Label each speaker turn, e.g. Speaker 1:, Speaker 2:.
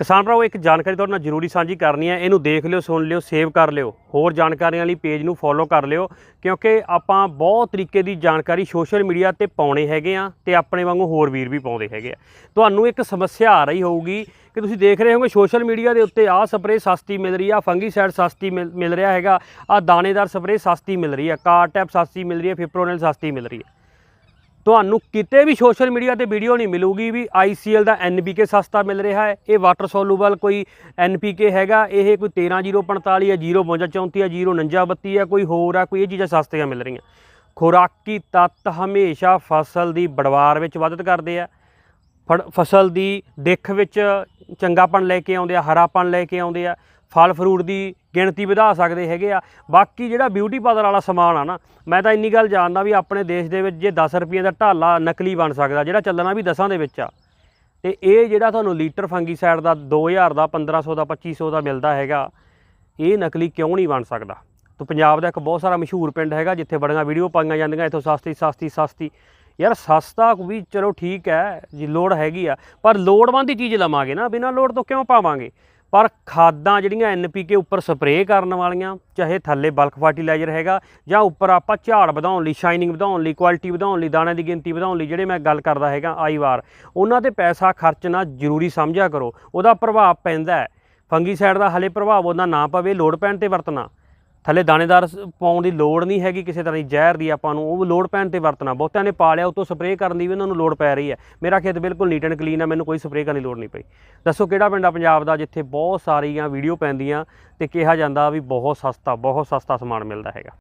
Speaker 1: ਕਿਸਾਨ ਭਰਾਓ ਇੱਕ ਜਾਣਕਾਰੀ ਤੁਹਾਡੇ ਨਾਲ ਜ਼ਰੂਰੀ ਸਾਂਝੀ ਕਰਨੀ ਹੈ। ਇਹਨੂੰ ਦੇਖ ਲਿਓ, ਸੁਣ ਲਿਓ, ਸੇਵ ਕਰ ਲਿਓ। ਹੋਰ ਜਾਣਕਾਰੀਆਂ ਲਈ ਪੇਜ ਨੂੰ ਫੋਲੋ ਕਰ ਲਿਓ, ਕਿਉਂਕਿ ਆਪਾਂ ਬਹੁਤ ਤਰੀਕੇ ਦੀ ਜਾਣਕਾਰੀ ਸੋਸ਼ਲ ਮੀਡੀਆ ਤੇ ਪਾਉਣੇ ਹੈਗੇ ਆ ਤੇ ਆਪਣੇ ਵਾਂਗੂ ਹੋਰ ਵੀਰ ਵੀ ਪਾਉਂਦੇ ਹੈਗੇ ਆ। ਤੁਹਾਨੂੰ ਇੱਕ ਸਮੱਸਿਆ ਆ ਰਹੀ ਹੋਊਗੀ ਕਿ ਤੁਸੀਂ ਦੇਖ ਰਹੇ ਹੋਗੇ ਸੋਸ਼ਲ ਮੀਡੀਆ ਦੇ ਉੱਤੇ ਆਹ ਸਪਰੇਅ ਸਸਤੀ ਮਿਲ ਰਹੀ ਆ ਫੰਗੀਸਾਈਡ ਸਸਤੀ ਮਿਲ ਮਿਲ ਰਿਹਾ ਹੈਗਾ, ਆ ਦਾਣੇਦਾਰ ਸਪਰੇਅ ਸਸਤੀ ਮਿਲ ਰਹੀ ਆ ਕਾਰਟੈਪ ਸਸਤੀ ਮਿਲ ਰਹੀ ਹੈ ਫਿਪਰੋਨਿਲ ਸਸਤੀ ਮਿਲ ਰਹੀ ਹੈ ਤੁਹਾਨੂੰ ਕਿਤੇ ਵੀ ਸੋਸ਼ਲ ਮੀਡੀਆ ਤੇ ਵੀਡੀਓ ਨਹੀਂ ਮਿਲੂਗੀ ਵੀ ICL ਦਾ NPK ਸਸਤਾ ਮਿਲ ਰਿਹਾ ਹੈ, ਇਹ ਵਾਟਰ ਸੋਲੂਬਲ ਕੋਈ NPK ਹੈਗਾ, ਇਹ ਕੋਈ 13045 ਹੈ 05234 ਹੈ 04932 ਹੈ ਕੋਈ ਹੋਰ ਆ, ਕੋਈ ਇਹ ਚੀਜ਼ਾਂ ਸਸਤੀਆਂ ਮਿਲ ਰਹੀਆਂ। ਖੁਰਾਕੀ ਤੱਤ ਹਮੇਸ਼ਾ ਫਸਲ ਦੀ ਬੜਵਾਰ ਵਿੱਚ ਮਦਦ ਕਰਦੇ ਆ। ਫੜ- ਫਸਲ ਦੀ ਦਿੱਖ ਵਿੱਚ ਚੰਗਾਪਣ ਲੈ ਕੇ ਆਉਂਦੇ ਆ, ਹਰਾਪਣ ਲੈ ਕੇ ਆਉਂਦੇ ਆ। ਫਲ ਫਰੂਟ ਦੀ ਗਿਣਤੀ ਵਧਾ ਸਕਦੇ ਹੈਗੇ ਆ। ਬਾਕੀ ਜਿਹੜਾ ਬਿਊਟੀ ਪਾਰਲਰ ਵਾਲਾ ਸਮਾਨ ਆ ਨਾ, ਮੈਂ ਤਾਂ ਇੰਨੀ ਗੱਲ ਜਾਣਦਾ ਵੀ ਆਪਣੇ ਦੇਸ਼ ਦੇ ਵਿੱਚ ਜੇ 10 ਰੁਪਏ ਦਾ ਢਾਲਾ ਨਕਲੀ ਬਣ ਸਕਦਾ, ਜਿਹੜਾ ਚੱਲਣਾ ਵੀ ਦਸਾਂ ਦੇ ਵਿੱਚ ਆ। ਤੇ ਇਹ ਜਿਹੜਾ ਤੁਹਾਨੂੰ ਲੀਟਰ ਫੰਗੀਸਾਈਡ ਦਾ 2000 ਦਾ 1500 ਦਾ 2500 ਦਾ ਮਿਲਦਾ ਹੈਗਾ, ਇਹ ਨਕਲੀ ਕਿਉਂ ਨਹੀਂ ਬਣ ਸਕਦਾ? ਤੋ ਪੰਜਾਬ ਦਾ ਇੱਕ ਬਹੁਤ ਸਾਰਾ ਮਸ਼ਹੂਰ ਪਿੰਡ ਹੈਗਾ, ਜਿੱਥੇ ਬੜੀਆਂ ਵੀਡੀਓ ਪਾਈਆਂ ਜਾਂਦੀਆਂ, ਇੱਥੋਂ ਸਸਤੀ ਸਸਤੀ ਸਸਤੀ। ਯਾਰ ਸਸਤਾ ਵੀ ਚਲੋ ਠੀਕ ਹੈ, ਜੀ ਲੋੜ ਹੈਗੀ ਆ, ਪਰ ਲੋੜਵੰਦ ਦੀ ਚੀਜ਼ ਲਵਾਂਗੇ ਨਾ, ਬਿਨਾਂ ਲੋੜ ਤੋਂ ਕਿਉਂ ਪਾਵਾਂਗੇ? ਪਰ ਖਾਦਾਂ ਜਿਹੜੀਆਂ ਐਨਪੀਕੇ ਉੱਪਰ ਸਪਰੇਅ ਕਰਨ ਵਾਲੀਆਂ, ਚਾਹੇ ਥੱਲੇ ਬਲਕ ਫਰਟੀਲਾਈਜ਼ਰ ਹੈਗਾ ਜਾਂ ਉੱਪਰ ਆਪਾਂ ਝਾੜ ਵਧਾਉਣ ਲਈ ਸ਼ਾਈਨਿੰਗ ਵਧਾਉਣ ਲਈ ਕੁਆਲਿਟੀ ਵਧਾਉਣ ਲਈ, ਦਾਣਿਆਂ ਦੀ ਗਿਣਤੀ ਵਧਾਉਣ ਲਈ ਜਿਹੜੇ ਮੈਂ ਗੱਲ ਕਰਦਾ ਹੈਗਾ ਆਈ ਵਾਰ, ਉਹਨਾਂ ਤੇ ਪੈਸਾ ਖਰਚਣਾ ਜ਼ਰੂਰੀ ਸਮਝਿਆ ਕਰੋ। ਉਹਦਾ ਪ੍ਰਭਾਵ ਪੈਂਦਾ ਹੈ। ਫੰਗੀਸਾਈਡ ਦਾ ਹਲੇ ਪ੍ਰਭਾਵ ਉਹਦਾ ਨਾ ਪਵੇ, ਲੋੜ ਪੈਣ ਤੇ ਵਰਤਣਾ। ਥੱਲੇ ਦਾਣੇਦਾਰ ਸ- ਪਾਉਣ ਦੀ ਲੋੜ ਨਹੀਂ ਹੈਗੀ ਕਿਸੇ ਤਰ੍ਹਾਂ ਦੀ ਜ਼ਹਿਰ ਦੀ ਆਪਾਂ ਨੂੰ, ਉਹ ਲੋੜ ਪੈਣ ਤੇ ਵਰਤਣਾ। ਬਹੁਤਿਆਂ ਨੇ ਪਾ ਲਿਆ ਉਤੋਂ ਸਪਰੇਅ ਕਰਨ ਦੀ ਵੀ ਉਹਨਾਂ ਨੂੰ ਲੋੜ ਪੈ ਰਹੀ ਹੈ। ਮੇਰਾ ਖੇਤ ਬਿਲਕੁਲ ਨੀਟ ਐਂਡ ਕਲੀਨ ਹੈ ਮੈਨੂੰ ਕੋਈ ਸਪਰੇਅ ਕਰਨ ਦੀ ਲੋੜ ਨਹੀਂ ਪਈ। ਦੱਸੋ ਕਿਹੜਾ ਪਿੰਡ ਆ ਪੰਜਾਬ ਦਾ, ਜਿੱਥੇ ਬਹੁਤ ਸਾਰੀਆਂ ਵੀਡੀਓ ਪੈਂਦੀਆਂ ਤੇ ਕਿਹਾ ਜਾਂਦਾ ਵੀ ਬਹੁਤ ਸਸਤਾ ਬਹੁਤ ਸਸਤਾ ਸਮਾਨ ਮਿਲਦਾ ਹੈਗਾ।